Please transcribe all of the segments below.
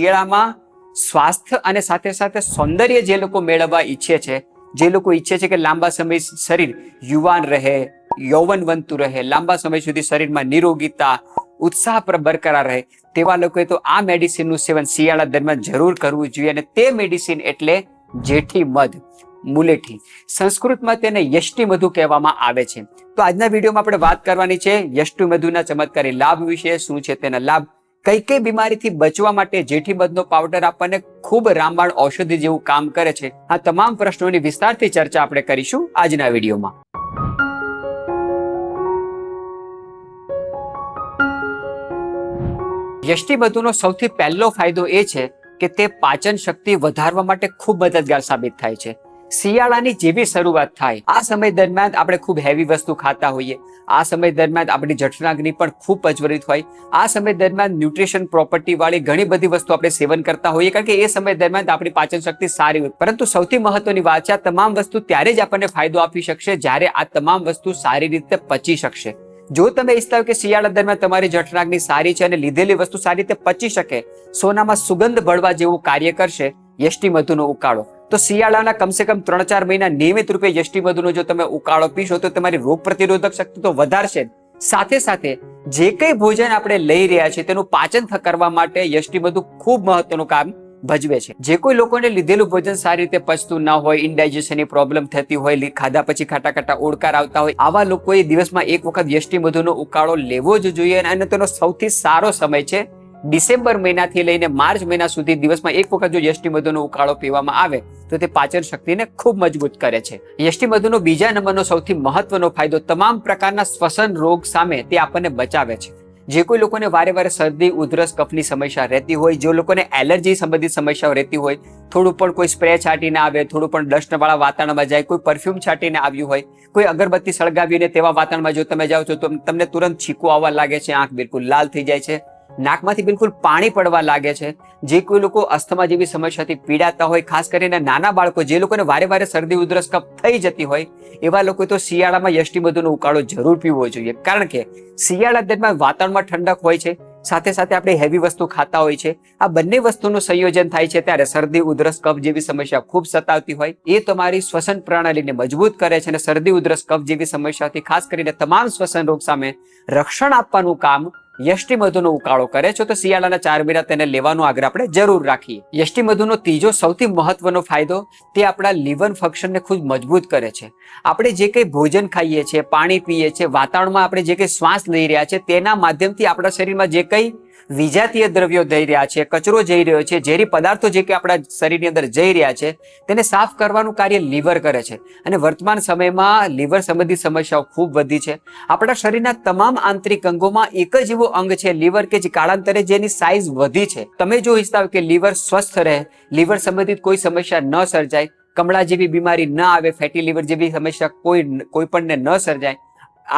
શિયાળામાં સ્વાસ્થ્ય અને સાથે સાથે સૌંદર્ય જે લોકો મેળવવા ઈચ્છે છે, જે લોકો ઈચ્છે છે કે લાંબા સમય શરીર યુવાન રહે, યૌવનવંતું રહે, લાંબા સમય સુધી શરીરમાં નિરોગીતા, ઉત્સાહ પર બરકરાર રહે, તેવા લોકોએ તો આ મેડિસિનનું સેવન શિયાળા દરમિયાન જરૂર કરવું જોઈએ અને તે મેડિસિન એટલે જેઠી મધ, મુલેઠી. સંસ્કૃતમાં તેને યષ્ટિ મધુ કહેવામાં આવે છે. તો આજના વિડીયોમાં આપણે વાત કરવાની છે યષ્ટિ મધુના ચમત્કારી લાભ વિશે, શું છે તેના લાભ કઈ કઈ બીમારીથી બચવા માટે જેઠીબદનો પાવડર આપણને ખૂબ રામબાણ ઔષધિ જેવું કામ કરે છે. આ તમામ પ્રશ્નોની વિસ્તારથી ચર્ચા આપણે કરીશું આજના વિડીયોમાં. યષ્ટિબધુનો સૌથી પહેલો ફાયદો એ છે કે તે પાચન શક્તિ વધારવા માટે ખૂબ મદદગાર સાબિત થાય છે. શિયાળાની જેવી શરૂઆત થાય. આ સમય દરમિયાન આપણે ખૂબ હેવી વસ્તુ ખાતા હોઈએ. આ સમય દરમિયાન આપણી જઠરાગ્નિ પણ ખૂબ પ્રજ્વલિત હોય. આ સમય દરમિયાન ન્યુટ્રિશન પ્રોપર્ટી વાળી ઘણી બધી વસ્તુ આપણે સેવન કરતા હોઈએ કારણ કે એ સમય દરમિયાન આપણી પાચન શક્તિ સારી હોય. પરંતુ સૌથી મહત્વની વાત છે, આ તમામ વસ્તુ ત્યારે જ આપણને ફાયદો આપી શકશે જ્યારે આ તમામ વસ્તુ સારી રીતે પચી શકશે. જો તમે ઈચ્છતા હો કે શિયાળા દરમિયાન તમારી જઠરાગ્નિ સારી છે અને લીધેલી વસ્તુ સારી રીતે પચી શકે, સોનામાં સુગંધ બળવા જેવું કાર્ય કરશે, યષ્ટિ મધુનો ઉકાળો. તો શિયાળાના કમસે કમ ત્રણ ચાર મહિના નિયમિત રૂપે યષ્ટિ મધુનો જો તમે ઉકાળો પીશો તો તમારી રોગ પ્રતિરોધક શક્તિ તો વધારશે સાથે સાથે જે કઈ ભોજન આપણે લઈ રહ્યા છીએ તેનું પાચન કરવા માટે યષ્ટિ મધુ ખૂબ મહત્વનું કામ ભજવે છે. જે કોઈ લોકોને લીધેલું ભોજન સારી રીતે પચતું ના હોય ઇન્ડાઇજેશનની પ્રોબ્લેમ થતી હોય ખાધા પછી ખાટા ખાટા ઓડકાર આવતા હોય, આવા લોકોએ દિવસમાં એક વખત યષ્ટિ મધુનો ઉકાળો લેવો જ જોઈએ અને તેનો સૌથી સારો સમય છે ડિસેમ્બર મહિનાથી લઈને માર્ચ મહિના સુધી દિવસમાં એક વખત જો યષ્ટિ મધુનો ઉકાળો પીવામાં આવે, તો તે પાચન શક્તિને ખૂબ મજબૂત કરે છે. યષ્ટિ મધુનો બીજા નંબરનો સૌથી મહત્વનો ફાયદો તમામ પ્રકારના શ્વસન રોગ સામે તે આપણને બચાવે છે. જે કોઈ લોકોને વારે વારે શરદી, ઉધરસ, કફની સમસ્યા રહેતી હોય, જે લોકોને એલર્જી સંબંધિત સમસ્યાઓ રહેતી હોય, થોડું પણ કોઈ સ્પ્રે છાંટીને આવે, થોડું પણ ડસ્ટવાળા વાતાવરણમાં જાય, કોઈ પરફ્યુમ છાંટીને આવ્યું હોય, કોઈ અગરબત્તી સળગાવીને તેવા વાતાવરણમાં જો તમે જાઓ છો, તો તમને તુરંત છીકું આવવા લાગે છે, આંખ બિલકુલ લાલ થઈ જાય છે. નાકમાંથી બિલકુલ પાણી પડવા લાગે છે. જે કોઈ લોકો અસ્થમા જેવી સમસ્યાથી પીડાતા હોય, ખાસ કરીને નાના બાળકો, જે લોકોને વારે વારે શરદી, ઉધરસ કફ થઈ જતી હોય, એવા લોકો તો શિયાળામાં યષ્ટિ મધુનો ઉકાળો જરૂર પીવો જોઈએ. કારણ કે શિયાળા દરમિયાન વાતાવરણમાં ઠંડક હોય છે, સાથે સાથે આપણે હેવી વસ્તુ ખાતા હોય છે. આ બંને વસ્તુનું સંયોજન થાય છે ત્યારે શરદી, ઉધરસ, કફ જેવી સમસ્યા ખૂબ સતાવતી હોય. એ તમારી શ્વસન પ્રણાલીને મજબૂત કરે છે અને શરદી, ઉધરસ, કફ જેવી સમસ્યાથી ખાસ કરીને તમામ શ્વસન રોગ સામે રક્ષણ આપવાનું કામ યષ્ટિ મધુનો ઉકાળો કરે છે, તો શિયાળાના ચાર મહિના તેને લેવાનો આગ્રહ આપણે જરૂર રાખીએ. યષ્ટિ મધુનો ત્રીજો સૌથી મહત્વનો ફાયદો, તે આપણા લીવર ફંક્શનને ખૂબ મજબૂત કરે છે. આપણે જે કંઈ ભોજન ખાઈએ છીએ, પાણી પીએ છીએ, વાતાવરણમાં આપણે જે કંઈ શ્વાસ લઈ રહ્યા છે તેના માધ્યમથી આપણા શરીરમાં જે કંઈ વિજાતીય દ્રવ્યો જઈ રહ્યા છે, કચરો જઈ રહ્યો છે, ઝેરી પદાર્થો જે કે આપણા શરીરની અંદર જઈ રહ્યા છે, તેને સાફ કરવાનું કાર્ય લીવર કરે છે. અને વર્તમાન સમયમાં લીવર સંબંધિત સમસ્યાઓ ખૂબ વધી છે. આપણા શરીરના તમામ આંતરિક અંગોમાં એક જ એવો અંગ છે, લીવર કે જે કાળાંતરે જેની સાઇઝ વધી છે. તમે જો ઈચ્છતા કે લીવર સ્વસ્થ રહે, લીવર સંબંધિત કોઈ સમસ્યા ન સર્જાય, કમળા જેવી બીમારી ન આવે ફેટી લીવર જેવી સમસ્યા કોઈ કોઈ પણને ન સર્જાય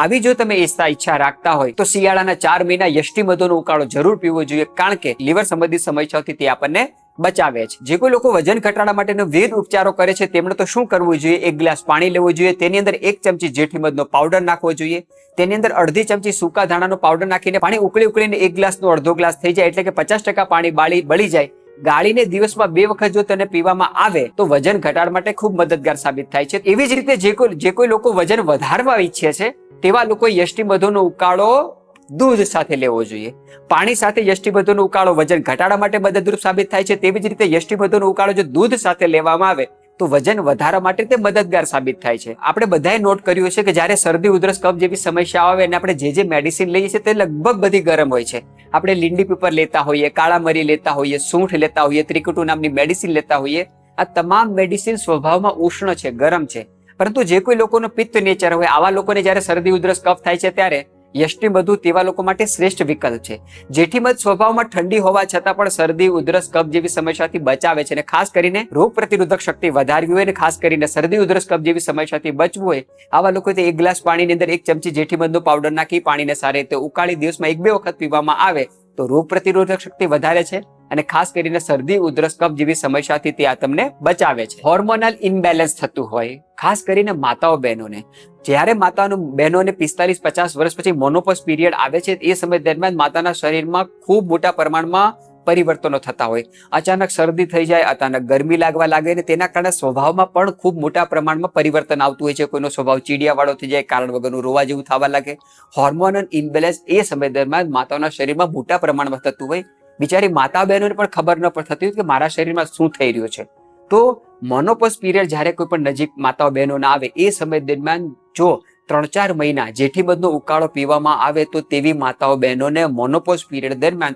આવી જો તમે ઈચ્છતા ઈચ્છા રાખતા હોય, તો શિયાળાના ચાર મહિના યષ્ટિ મધુનો ઉકાળો જરૂર પીવો જોઈએ, કારણ કે લીવર સંબંધિત સમસ્યાઓથી તે આપણને બચાવે છે. જે કોઈ લોકો વજન ઘટાડવા માટેનો વિવિધ ઉપચારો કરે છે, તેમણે તો શું કરવું જોઈએ? એક ગ્લાસ પાણી લેવું જોઈએ, તેની અંદર એક ચમચી જેઠી મધનો પાવડર નાખવો જોઈએ, તેની અંદર અડધી ચમચી સૂકા ધાણાનો પાવડર નાખીને પાણી ઉકળી ઉકળીને એક ગ્લાસનો અડધો ગ્લાસ થઈ જાય, એટલે કે પચાસ ટકા પાણી બાળી બળી જાય. ગાળીને દિવસમાં બે વખત જો તેને પીવામાં આવે, તો વજન ઘટાડવા માટે ખૂબ મદદગાર સાબિત થાય છે. એવી જ રીતે જે કોઈ જે કોઈ લોકો વજન વધારવા ઈચ્છે છે તેવા લોકો યષ્ટિમધોનો ઉકાળો દૂધ સાથે લેવો જોઈએ. પાણી સાથે યષ્ટિમધનો ઉકાળો વજન ઘટાડવા માટે મદદરૂપ સાબિત થાય છે. તેવી જ રીતે યષ્ટિમધોનો ઉકાળો જો દૂધ સાથે લેવામાં આવે, તો વજન વધારવા માટે તે મદદગાર સાબિત થાય છે. આપણે બધાએ નોટ કર્યું છે કે જ્યારે શરદી, ઉધરસ, કફ જેવી સમસ્યા આવે અને આપણે જે જે મેડિસિન લઈએ છીએ તે લગભગ બધી ગરમ હોય છે. આપણે લીંડી પીપર લેતા હોઈએ, કાળા મરી લેતા હોઈએ, સૂંઠ લેતા હોઈએ, ત્રિકુટુ નામની મેડિસિન લેતા હોઈએ, આ તમામ મેડિસિન સ્વભાવમાં ઉષ્ણ છે, ગરમ છે. પરંતુ જે કોઈ લોકોનો પિત્ત નેચર હોય, આવા લોકોને જ્યારે શરદી, ઉધરસ, કફ થાય છે ત્યારે યષ્ટિ મધુ તેવા લોકો માટે શ્રેષ્ઠ વિકલ્પ છે. જેઠી મધ સ્વભાવમાં ઠંડી હોવા છતાં પણ શરદી, ઉધરસ, કફ જેવી સમસ્યાથી બચાવે છે અને ખાસ કરીને રોગ પ્રતિરોધક શક્તિ વધારવી હોય અને ખાસ કરીને શરદી, ઉધરસ, કફ જેવી સમસ્યાથી બચવું હોય, આવા લોકો એક ગ્લાસ પાણીની અંદર એક ચમચી જેઠી મધનો પાવડર નાખી, પાણીને સારી રીતે ઉકાળી દિવસમાં એક બે વખત પીવામાં આવે તો રોગ પ્રતિરોધક શક્તિ વધારે છે. અને ખાસ કરીને શરદી, ઉધરસ, કફ જેવી સમસ્યાથી તે આ તમને બચાવે છે. હોર્મોનલ ઇનબેલેન્સ થતું હોય, ખાસ કરીને માતાઓ બહેનોને. જ્યારે માતાનું બહેનોને પિસ્તાલીસ, પચાસ વર્ષ પછી મોનોપોસ પીરિયડ આવે છે, એ સમય દરમિયાન માતાના શરીરમાં ખૂબ મોટા પ્રમાણમાં પરિવર્તનો થતા હોય. અચાનક શરદી થઈ જાય, અચાનક ગરમી લાગવા લાગે ને તેના કારણે સ્વભાવમાં પણ ખૂબ મોટા પ્રમાણમાં પરિવર્તન આવતું હોય છે. કોઈનો સ્વભાવ ચીડિયાવાળો થઈ જાય, કારણ વગરનું રોવા જેવું થવા લાગે. હોર્મોનલ ઇમ્બેલેન્સ એ સમય દરમિયાન માતાઓના શરીરમાં મોટા પ્રમાણમાં થતું હોય બિચારી માતા બહેનોને પણ ખબર ન થતી કે મારા શરીરમાં શું થઈ રહ્યું છે. તો મોનોપોઝ પીરિયડ જ્યારે કોઈ પણ નજીક માતાઓ બહેનોના આવે, એ સમય દરમિયાન જો ત્રણ ચાર મહિના જેઠીમધનો ઉકાળો પીવામાં આવે તો તેવી માતાઓ બહેનોને મોનોપોઝ પીરિયડ દરમિયાન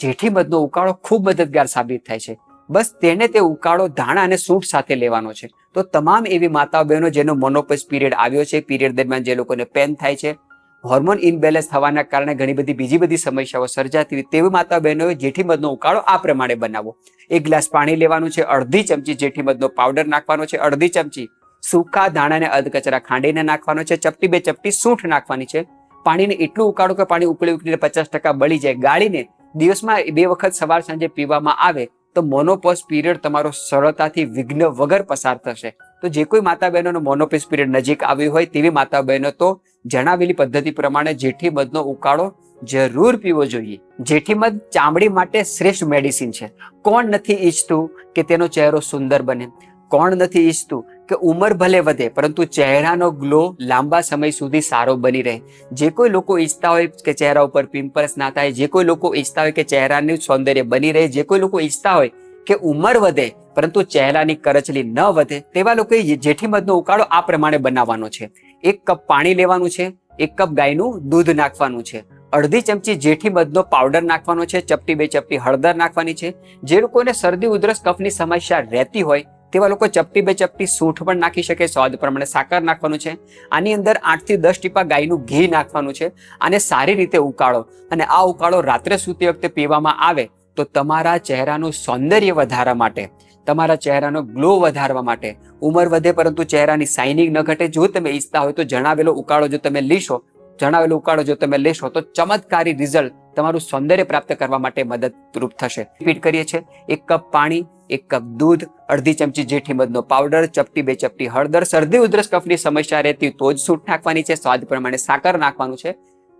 જેઠીમધનો ઉકાળો ખૂબ મદદગાર સાબિત થાય છે. બસ તેને તે ઉકાળો ધાણા અને સૂંઠ સાથે લેવાનો છે. તો તમામ એવી માતાઓ બહેનો જેનો મોનોપોઝ પીરિયડ આવ્યો છે, પીરિયડ દરમિયાન જે લોકોને પેન થાય છે હોર્મોન ઇનબેલેન્સ થવાના કારણે ઘણી બધી બીજી બધી સમસ્યાઓ સર્જાતી હોય તેવી માતા બહેનોએ જેઠીમધનો ઉકાળો આ પ્રમાણે બનાવો. એક ગ્લાસ પાણી લેવાનું છે, અડધી ચમચી જેઠીમધનો પાવડર નાખવાનો છે, અડધી ચમચી સૂકા દાણાને અધકચરા ખાંડીને નાખવાનો છે, ચપટી બે ચપટી સૂંઠ નાખવાની છે. પાણીને એટલું ઉકાળો કે પાણી ઉકળી ઉકળીને પચાસ ટકા બળી જાય. ગાળીને દિવસમાં બે વખત સવાર સાંજે પીવામાં આવે તો મોનોપોઝ પીરિયડ તમારો સરળતાથી વિઘ્ન વગર પસાર થશે. તો જે કોઈ માતા બહેનોનો મોનોપોઝ પીરિયડ નજીક આવ્યું હોય તેવી માતા બહેનો તો જણાવેલી પદ્ધતિ પ્રમાણે જેઠી મધનો ઉકાળો જરૂર પીવો જોઈએ. જેઠી મધ ચામડી માટે શ્રેષ્ઠ મેડિસિન છે. કોણ નથી ઈચ્છતું કે તેનો ચહેરો સુંદર બને? કોણ નથી ઈચ્છતું કે ઉંમર ભલે વધે, પરંતુ ચહેરાનો ગ્લો લાંબા સમય સુધી સારો બની રહે. જે કોઈ લોકો ઈચ્છતા હોય કે ચહેરા ઉપર પિમ્પલ્સ ના થાય, જે કોઈ લોકો ઈચ્છતા હોય કે ચહેરાનું સૌંદર્ય બની રહે, જે કોઈ લોકો ઈચ્છતા હોય કે ઉંમર વધે, પરંતુ ચહેરાની કરચલી ન વધે, તેવા લોકોએ જેઠીમધનો ઉકાળો આ પ્રમાણે બનાવવાનો છે. એક કપ પાણી લેવાનું છે, એક કપ ગાયનું દૂધ નાખવાનું છે. અડધી ચમચી જેઠી મધનો પાવડર નાખવાનો છે, ચપટી બે ચપટી હળદર નાખવાની છે. જે લોકોને શરદી, ઉધરસ, કફની સમસ્યા રહેતી હોય, તેવા લોકો ચપટી બે ચપટી સૂંઠ પણ નાખી શકે, સ્વાદ પ્રમાણે સાકર નાખવાનું છે. આની અંદર આઠથી દસ ટીપા ગાયનું ઘી નાખવાનું છે. અને સારી રીતે ઉકાળો. અને આ ઉકાળો રાત્રે સૂતી વખતે પીવામાં આવે તો તમારા ચહેરાનું સૌંદર્ય વધારવા માટે, તમારા ચહેરાનો ગ્લો વધારવા માટે, ઉંમર વધે પરંતુ ચહેરાની સાઇનિંગ ન ઘટે. જો તમે ઈચ્છતા હોય તો જણાવેલો ઉકાળો જો તમે લેશો, જણાવેલો ઉકાળો જો તમે લેશો, તો ચમત્કારી રિઝલ્ટ તમારું સૌંદર્ય પ્રાપ્ત કરવા માટે મદદરૂપ થશે. રિપીટ કરીએ છીએ. એક કપ પાણી, એક કપ દૂધ, અડધી ચમચી જેઠી મધનો પાવડર ચપટી બે ચપટી હળદર. શરદી ઉધરસ કફની સમસ્યા રહેતી તો જ સૂટ નાખવાની છે. સ્વાદ પ્રમાણે સાકર નાખવાનું છે.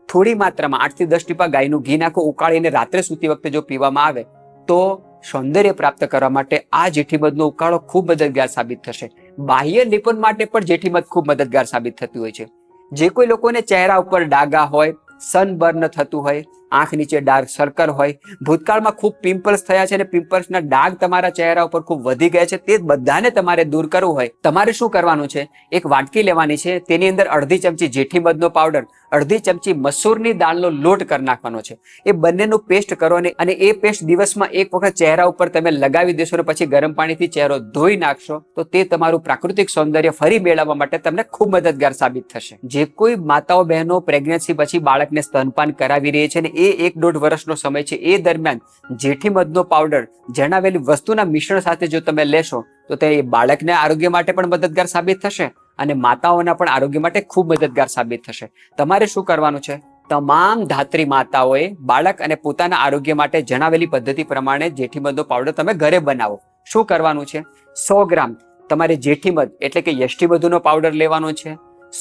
થોડી માત્રામાં આઠથી દસ ટીપા ગાયનું ઘી નાખો, ઉકાળીને રાત્રે સૂતી વખતે જો પીવામાં આવે, તો સૌંદર્ય પ્રાપ્ત કરવા માટે આ જેઠીમધનો ઉકાળો ખૂબ મદદગાર સાબિત થશે. બાહ્ય નિપુણ માટે પણ જેઠીમધ ખૂબ મદદગાર સાબિત થતી હોય છે. જે કોઈ લોકોને ચહેરા ઉપર ડાઘા હોય સનબર્ન થતું હોય આંખ નીચે ડાર્ક સર્કલ હોય. ભૂતકાળમાં ખૂબ પિમ્પલ્સ થયા છે અને પિમ્પલ્સના ડાઘ તમારા ચહેરા ઉપર ખૂબ વધી ગયા છે. તે બધાને તમારે દૂર કરવું હોય. તમારે શું કરવાનું છે? એક વાટકી લેવાની છે. તેની અંદર અડધી ચમચી જેઠી મધનો પાવડર અડધી ચમચી મસૂરની દાળનો લોટ કરી નાખવાનો છે. એ બંનેનું પેસ્ટ કરો અને એ પેસ્ટ દિવસમાં એક વખત ચહેરા ઉપર તમે લગાવી દેશો અને પછી ગરમ પાણીથી ચહેરો ધોઈ નાખશો, તો તે તમારું પ્રાકૃતિક સૌંદર્ય ફરી મેળવવા માટે તમને ખૂબ મદદગાર સાબિત થશે. જે કોઈ માતાઓ બહેનો પ્રેગ્નન્સી પછી બાળકને સ્તનપાન કરાવી રહી છે ને એ એક દોઢ વર્ષનો સમય છે. એ દરમિયાન જેઠી મધનો પાવડર જણાવેલી વસ્તુના મિશ્રણ સાથે જો તમે લેશો, તો તે બાળકને આરોગ્ય માટે પણ મદદગાર સાબિત થશે અને માતાઓના પણ આરોગ્ય માટે ખૂબ મદદગાર સાબિત થશે. તમારે શું કરવાનું છે? તમામ ધાત્રી માતાઓએ બાળક અને પોતાના આરોગ્ય માટે જણાવેલી પદ્ધતિ પ્રમાણે જેઠીમધનો પાવડર તમે ઘરે બનાવો. શું કરવાનું છે? સો ગ્રામ તમારે જેઠીમધ એટલે કે યષ્ટીમધુનો પાવડર લેવાનો છે.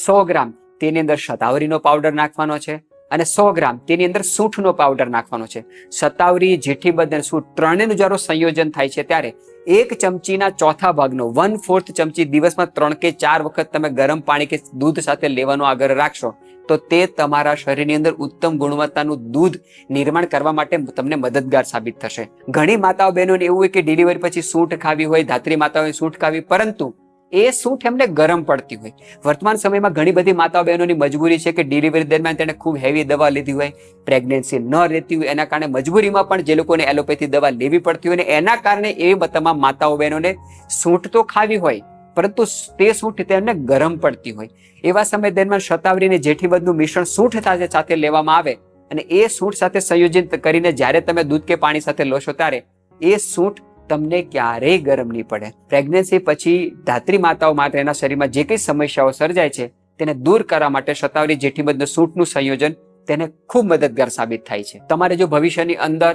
સો ગ્રામ તેની અંદર શતાવરીનો પાવડર નાખવાનો છે. અને સો ગ્રામ. તેની અંદર સૂંઠનો પાવડર નાખવાનો છે. સતાવરી જેઠીમધ અને સૂંઠ ત્રણેયનું જ્યારે સંયોજન થાય છે ત્યારે એક ચમચીના ચોથા ભાગનો વન ફોર્થ ચમચી દિવસમાં ત્રણ કે ચાર વખત તમે ગરમ પાણી કે દૂધ સાથે લેવાનો આગ્રહ રાખશો, તો તે તમારા શરીરની અંદર ઉત્તમ ગુણવત્તાનું દૂધ નિર્માણ કરવા માટે તમને મદદગાર સાબિત થશે. ઘણી માતાઓ બહેનોને એવું હોય કે ડિલિવરી પછી સૂંઠ ખાવી હોય, ધાત્રી માતાઓએ સૂંઠ ખાવી, પરંતુ એ સૂંઠ એમને ગરમ પડતી હોય. વર્તમાન સમયમાં ઘણી બધી માતાઓ બહેનોની મજબૂરી છે કે ડિલિવરી દરમિયાન તેણે ખૂબ હેવી દવા લીધી હોય પ્રેગ્નન્સી ન રહેતી હોય, એના કારણે મજબૂરીમાં પણ જે લોકોને એલોપેથી દવા લેવી પડતી હોય ને એના કારણે એ તમામ માતાઓ બહેનોને સૂંઠ તો ખાવી હોય, પરંતુ તે સૂંઠ તેમને ગરમ પડતી હોય. એવા સમય દરમિયાન શતાવરીને જેઠીબંધનું મિશ્રણ સૂંઠ સાથે સાથે લેવામાં આવે અને એ સૂંઠ સાથે સંયોજિત કરીને જ્યારે તમે દૂધ કે પાણી સાથે લો છો ત્યારે એ સૂંઠ તમને ક્યારેય ગરમ નહીં પડે. પ્રેગ્નન્સી પછી ધાત્રી માતાઓ માટે એના શરીરમાં જે કંઈ સમસ્યાઓ સર્જાય છે, તેને દૂર કરવા માટે શતાવરી જેઠીમધનું સૂટનું સંયોજન તેને ખૂબ મદદગાર સાબિત થાય છે. તમારે જો ભવિષ્યની અંદર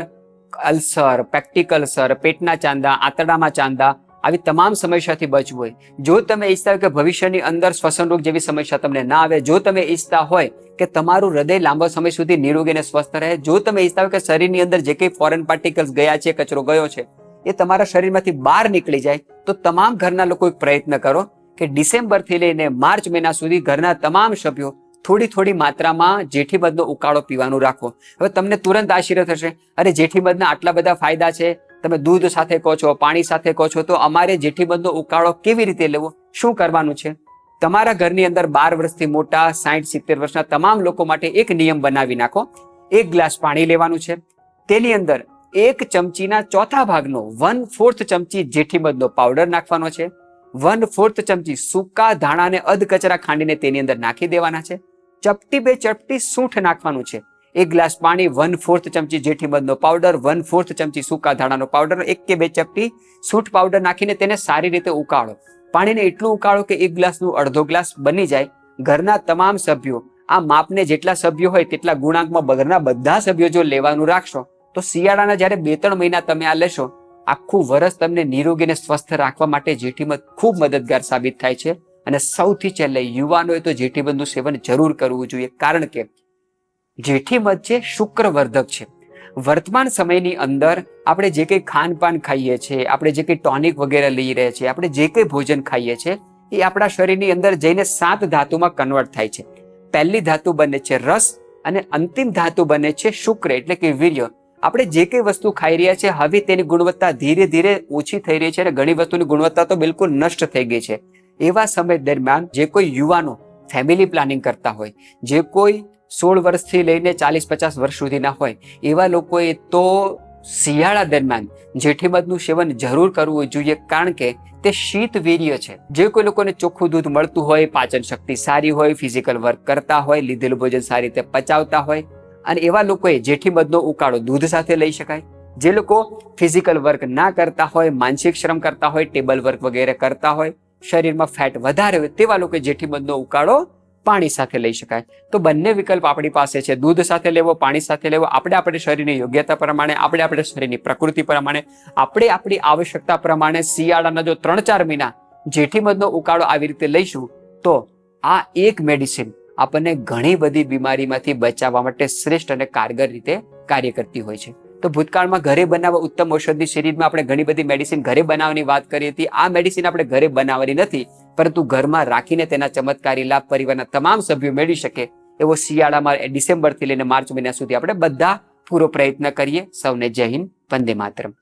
અલ્સર, પેક્ટિક અલ્સર, પેટના ચાંદા, આંતરડામાં ચાંદા આવી તમામ સમસ્યાથી બચવું હોય, જો તમે ઈચ્છતા હોય કે ભવિષ્યની અંદર શ્વસન રોગ જેવી સમસ્યા તમને ના આવે, જો તમે ઈચ્છતા હોય કે તમારું હૃદય લાંબો સમય સુધી નિરોગી અને સ્વસ્થ રહે, જો તમે ઈચ્છતા હોય કે શરીરની અંદર જે કંઈ ફોરેન પાર્ટિકલ્સ ગયા છે, કચરો ગયો છે એ તમારા શરીરમાંથી બહાર નીકળી જાય, તો તમામ ઘરના લોકો પ્રયત્ન કરો કે ડિસેમ્બરથી લઈને માર્ચ મહિના સુધી ઘરના તમામ સભ્યો થોડી થોડી માત્રામાં જેઠીબદનો ઉકાળો પીવાનું રાખો. હવે તમને તુરંત આશ્ચર્ય થશે, અરે જેઠીબદના આટલા બધા ફાયદા છે? તમે દૂધ સાથે કહો છો, પાણી સાથે કહો છો, તો અમારે જેઠીબદનો ઉકાળો કેવી રીતે લેવો? શું કરવાનું છે? તમારા ઘરની અંદર બાર વર્ષથી મોટા સાઠ સિત્તેર વર્ષના તમામ લોકો માટે એક નિયમ બનાવી નાખો. એક ગ્લાસ પાણી લેવાનું છે. તેની અંદર એક ચમચીના ચોથા ભાગનો વન ફોર્થ ચમચી જેઠીમધનો પાવડર નાખવાનો છે. વન ફોર્થ ચમચી સૂકા ધાણાને અધ કચરા ખાંડીને તેની અંદર નાખી દેવાના છે. ચપટી બે ચપટી સૂંઠ નાખવાનું છે. એક ગ્લાસ પાણી વન ફોર્થ ચમચી જેઠીમધનો પાવડર વન ફોર્થ ચમચી સૂકા ધાણાનો પાવડર એક કે બે ચપટી સૂંઠ પાવડર નાખીને તેને સારી રીતે ઉકાળો. પાણીને એટલું ઉકાળો કે એક ગ્લાસનું અડધો ગ્લાસ બની જાય. ઘરના તમામ સભ્યો આ માપને જેટલા સભ્યો હોય તેટલા ગુણાંકમાં ઘરના બધા સભ્યો જો લેવાનું રાખશો તો શિયાળાના જ્યારે બે ત્રણ મહિના તમે આ લેશો, આખું વરસ તમને નિરોગી અને સ્વસ્થ રાખવા માટે જેઠીમધ ખૂબ મદદગાર સાબિત થાય છે. અને સૌથી છેલ્લે, યુવાનોએ તો જેઠીમધનું સેવન જરૂર કરવું જોઈએ. કારણ કે જેઠીમધ છે શુક્રવર્ધક છે. વર્તમાન સમયની અંદર આપણે જે કંઈ ખાનપાન ખાઈએ છીએ આપણે જે કંઈ ટોનિક વગેરે લઈ રહ્યા છીએ આપણે જે કંઈ ભોજન ખાઈએ છીએ એ આપણા શરીરની અંદર જઈને સાત ધાતુમાં કન્વર્ટ થાય છે. પહેલી ધાતુ બને છે રસ અને અંતિમ ધાતુ બને છે શુક્ર, એટલે કે વીર્ય. આપણે જે કંઈ વસ્તુ ખાઈ રહ્યા છે હવે તેની ગુણવત્તા ધીરે ધીરે ઓછી થઈ રહી છે અને ઘણી વસ્તુની ગુણવત્તા તો બિલકુલ નષ્ટ થઈ ગઈ છે. એવા સમય દરમિયાન જે કોઈ યુવાનો ફેમિલી પ્લાનિંગ કરતા હોય, જે કોઈ સોળ વર્ષથી લઈને ચાલીસ પચાસ વર્ષ સુધીના હોય, એવા લોકોએ તો શિયાળા દરમિયાન જેઠીમધનું સેવન જરૂર કરવું જોઈએ કારણ કે તે શીત વીર્ય છે. જે કોઈ લોકોને ચોખ્ખું દૂધ મળતું હોય, પાચન શક્તિ સારી હોય ફિઝિકલ વર્ક કરતા હોય, લીધેલું ભોજન સારી રીતે પચાવતા હોય અને એવા લોકોએ જેઠીમધનો ઉકાળો દૂધ સાથે લઈ શકાય. જે લોકો ફિઝિકલ વર્ક ના કરતા હોય, માનસિક શ્રમ કરતા હોય ટેબલ વર્ક વગેરે કરતા હોય, શરીરમાં ફેટ વધારે હોય, તેવા લોકો જેઠીમધનો ઉકાળો પાણી સાથે લઈ શકાય. તો બંને વિકલ્પ આપણી પાસે છે. દૂધ સાથે લેવો, પાણી સાથે લેવો, આપણે આપણે શરીરની યોગ્યતા પ્રમાણે, આપણે આપણે શરીરની પ્રકૃતિ પ્રમાણે, આપણે આપણી આવશ્યકતા પ્રમાણે શિયાળાના જો ત્રણ ચાર મહિના જેઠીમધનો ઉકાળો આવી રીતે લઈશું, તો આ એક મેડિસિન આપણને ઘણી બધી બીમારીમાંથી બચાવવા માટે શ્રેષ્ઠ અને કારગર રીતે કાર્ય કરતી હોય છે. તો ભૂતકાળમાં ઘરે બનાવવા ઉત્તમ ઔષધિ શરીરમાં આપણે ઘણી બધી મેડિસિન ઘરે બનાવવાની વાત કરી હતી. આ મેડિસિન આપણે ઘરે બનાવવાની નથી, પરંતુ ઘરમાં રાખીને તેના ચમત્કારી લાભ પરિવારના તમામ સભ્યો મેળવી શકે એવો શિયાળામાં ડિસેમ્બરથી લઈને માર્ચ મહિના સુધી આપણે બધા પૂરો પ્રયત્ન કરીએ. સૌને જય હિન્દ, વંદે માતરમ.